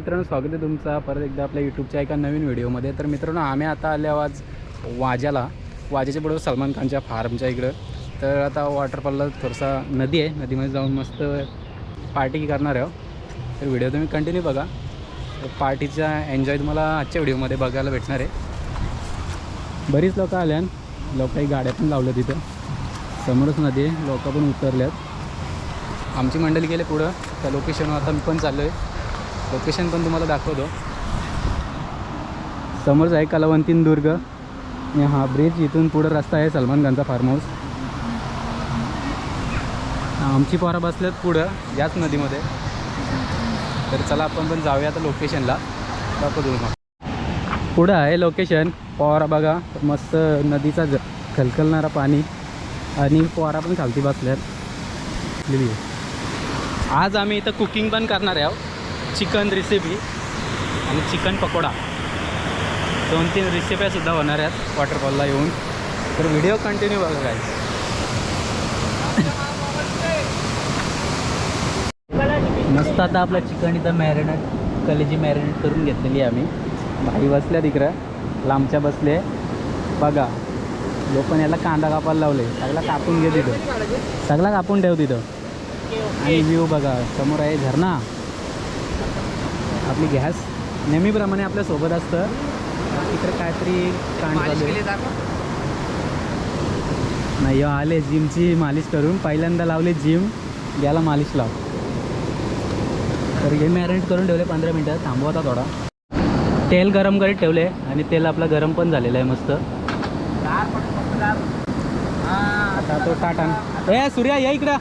मित्रांनो स्वागत आहे तुमचा. परत एकदा आपल्या यूट्यूबच्या एका नवीन व्हिडिओमध्ये. तर मित्रांनो आम्ही आता आले आवाज आज वाज्याला वाज्याच्या सलमान खानच्या फार्मच्या इकडं. तर आता वॉटरफॉलला थोडासा नदी आहे. नदीमध्ये जाऊन मस्त पार्टी करणार आहे तर व्हिडिओ तुम्ही कंटिन्यू बघा. पार्टीचा एन्जॉय तुम्हाला आजच्या व्हिडिओमध्ये बघायला भेटणार आहे. बरीच लोकं आल्या लोकांनी काही गाड्या पण लावल्या तिथं समोरच नदी आहे. लोकं पण उतरल्यात. आमची मंडळी गेले पुढं. त्या लोकेशनवर आता मी पण चाललो आहे लोकेशन पण तुम्हाला दाखवतो. समोरच आहे कलावंतीन दुर्ग. आणि हा ब्रिज इथून पुढं रस्ता आहे सलमान खानचा फार्म हाऊस आमची पोरं बसल्यात पुढं याच नदीमध्ये. तर चला आपण पण जाऊया आता लोकेशनला दाखवतो मग पुढं आहे लोकेशन पोहरा बघा मस्त नदीचा ज खलखलणारा पाणी. आणि पोहरा पण खालती बसल्यात. आज आम्ही इथं कुकिंग पण करणार आहे आहोत चिकन रेसिपी आणि चिकन पकोडा. दोन तीन रेसिप्यासुद्धा होणार आहेत वॉटरफॉलला येऊन. तर व्हिडिओ कंटिन्यू बघा काय मस्त आता आपलं चिकन इथं मॅरिनेट कलेजी मॅरिनेट करून घेतलेली आहे आम्ही. भाई बसल्या तिकडं लांबच्या बसले. बघा लोकांनी याला कांदा कापायला लावले. सगळा कापून घे तिथं. सगळा कापून ठेव तिथं. आणि व्ह्यू बघा समोर आहे झरणा आपली गॅस नेहमीप्रमाणे आपल्यासोबत असतं. इकडे काहीतरी कांड. नाही आले जिमची मालिश करून. पहिल्यांदा लावले जिम याला मालिश लाव. तर हे मॅरिनेट करून ठेवले पंधरा मिनटं. थांबवता थोडा. तेल गरम करीत ठेवले आणि तेल आपलं गरम पण झालेलं आहे मस्त. आता तो टाटा. ए सूर्या या इकडं.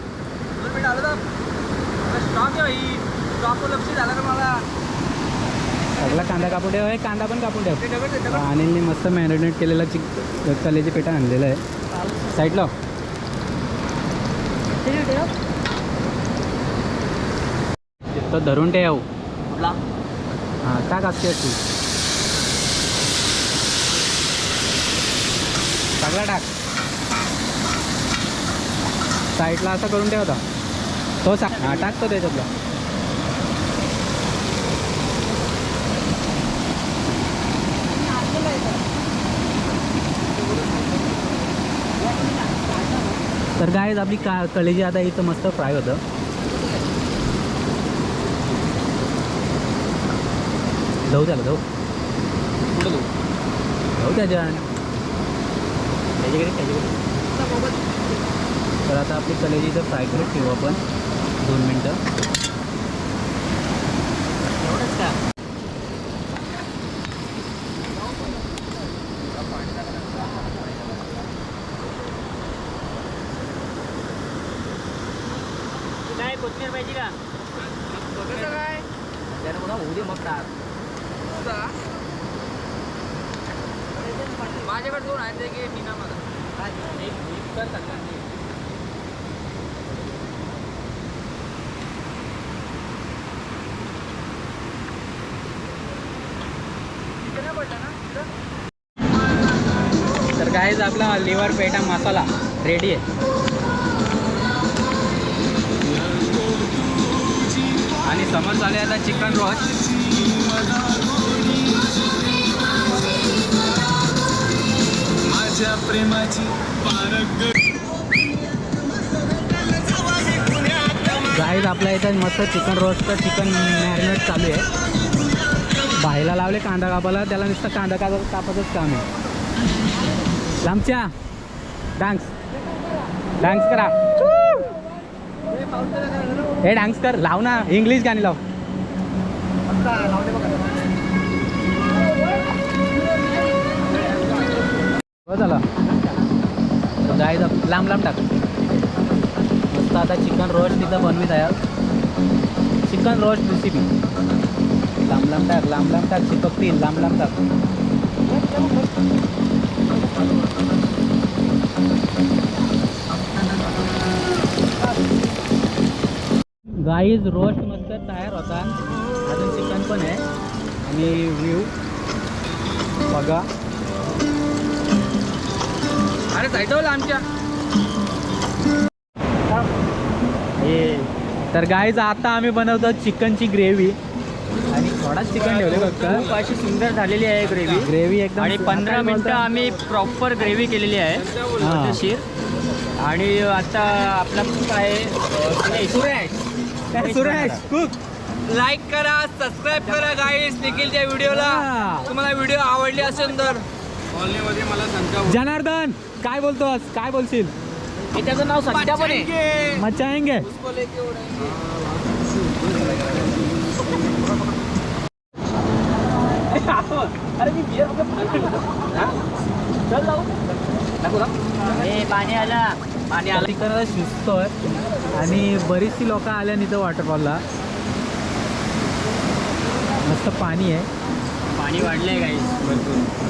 सगळा कांदा कापून ठेव हे कांदा पण कापून ठेव. अनिलने मस्त मॅरिनेट केलेला चिक कलेचे पेटा आणलेलं आहे. साईडला तिथं धरून ठेव. हां टाक असते? तू सगळा टाक. साईडला असं करून ठेवता तो सा हां टाकतो त्याच्यातला. तर काय आपली का कलेजी आता इथं मस्त फ्राय होतं. जाऊ त्याला जाऊ. कुठं जाऊ? जाऊ त्याच्या त्याच्याकडे त्याच्याकडे. तर आता आपली कलेजी इथं फ्राय करत ठेवू आपण. दोन मिनटं. एवढंच का? कोथमीर पाहिजे का? त्यानं म्हणा होऊ दे मग टाक माझ्याकडे दोन आहेत एक मीना मला एक पडलं ना? तर काहीच आपला लिव्हर पेटा मसाला रेडी आहे. आणि समोर झाले आता चिकन रोस्ट. माझ्या प्रेमाची गाईज आपल्या इथं मस्त चिकन रोस्ट चिकन मॅरिनेट चालू आहे. बाईला लावले कांदा कापायला. त्याला नुसतं कांदा कापा कापायचंच काम आहे. लांबच्या. डान्स डान्स करा. हे डान्स कर लाव ना. इंग्लिश गाणी लाव. झालं. गाय लांब लांब टाक. मस्त आता चिकन रोस्ट तिथं बनवीत आहे. चिकन रोस्ट रेसिपी लांब लांब टाक लांब लांब टाक. चिपकतील लांब लांब टाक. गाईज रोस्ट मस्त तयार होता. अजून चिकन पण आहे. आणि व्ह्यू बघा. अरे साईडवर आमच्या. हे. तर गाईज आता आम्ही बनवतो चिकनची ग्रेव्ही आणि थोडाच चिकन ठेवले फक्त. खूप अशी सुंदर झालेली आहे ग्रेव्ही ग्रेव्ही एकदम आणि पंधरा मिनटं? आम्ही प्रॉपर ग्रेव्ही केलेली आहे. पद्धतशीर आणि आता आपला कुक आहे सुरेश. सुरेश कुक लाईक करा सबस्क्राईब करा गाईस निखिलच्या व्हिडिओला. तुम्हाला व्हिडिओ आवडली असेल तर. जनार्दन काय बोलतोस? काय बोलशील? त्याचं नाव सध्या पण आहे. मच्छा आएंगे अरे मी बियर पाणी आला. पाणी आलं चिकनला शिजतोय. आणि बरीचशी लोक आल्या इथं वॉटरफॉलला मस्त पाणी आहे. पाणी वाढलंय गाईस भरपूर.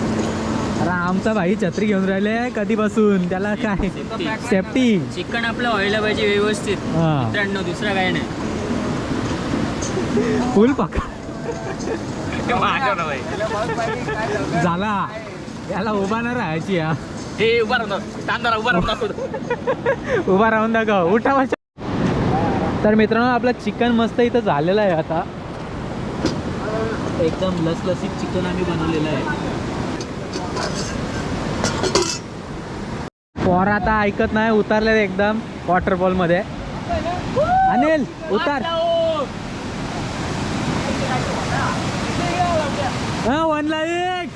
अरे आमचा भाई छत्री घेऊन राहिले कधीपासून? त्याला काय? सेफ्टी चिकन आपलं व्हायला पाहिजे व्यवस्थित. हा. मित्रांनो दुसरं काय नाही. फुल पका. आहे झाला. याला उभा नाही राहायची या हे उभा राहतो उभा राहतो उभा राहून दाखव. उठा. तर मित्रांनो आपलं चिकन मस्त इथं झालेलं आहे आता. एकदम लसलसीत चिकन आम्ही बनवलेलं आहे. पोर आता ऐकत नाही उतरले एकदम वॉटरफॉलमध्ये अनिल उतार. हा वन लाईक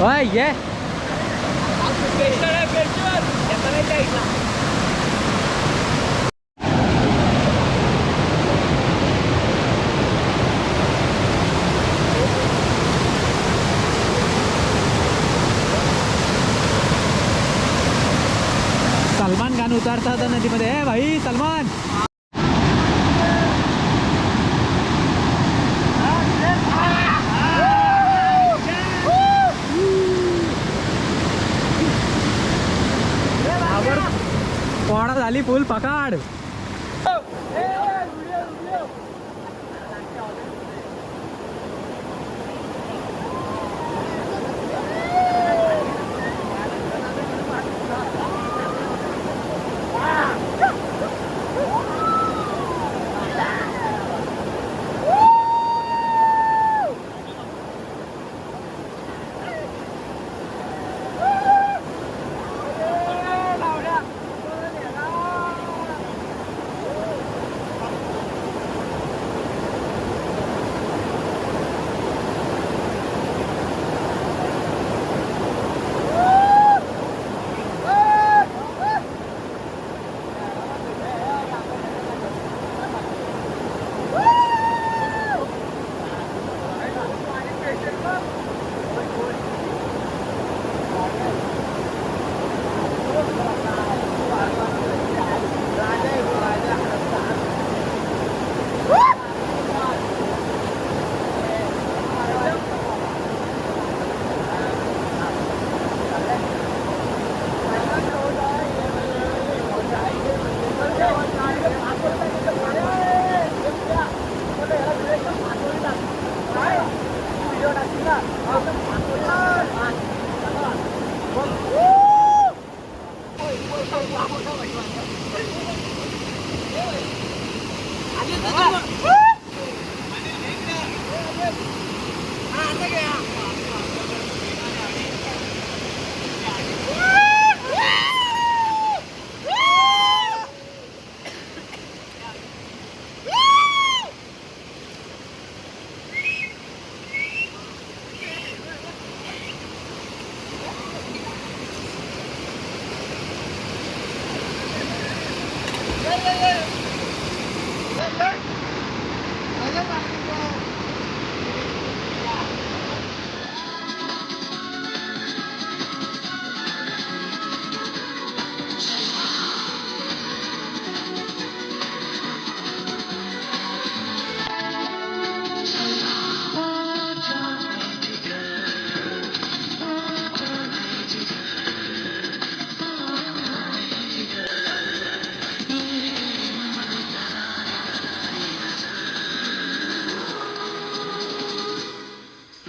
होय ये सलमान खान उतारता होता नदीमध्ये ए भाई सलमान पोळा झाली फुल Hey, hey, hey.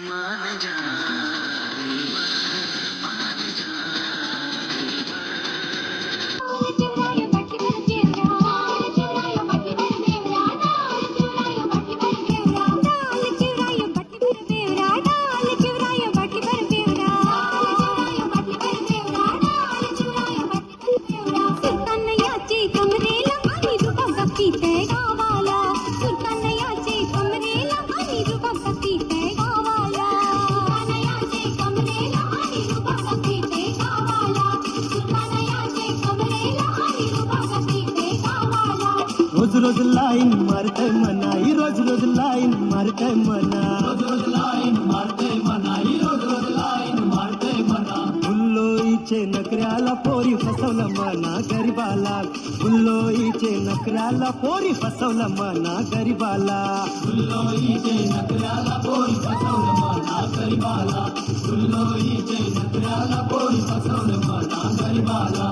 मान जा मारतय मना ही रोज रोज लाईन मारतय मना. रोज रोज लाईन मारतय मना ही रोज रोज लाईन मारतय मना फुल्लोईचे नकऱ्याला पोरी फसवलं मना गरीबाला. फुल्लोईचे नकऱ्याला पोरी फसवलं मना गरीबाला. फुल्लोईचे नकऱ्याला पोरी फसवलं मना गरीबाला. फुल्लोईचे नकऱ्याला पोरी फसवलं मना गरीबाला.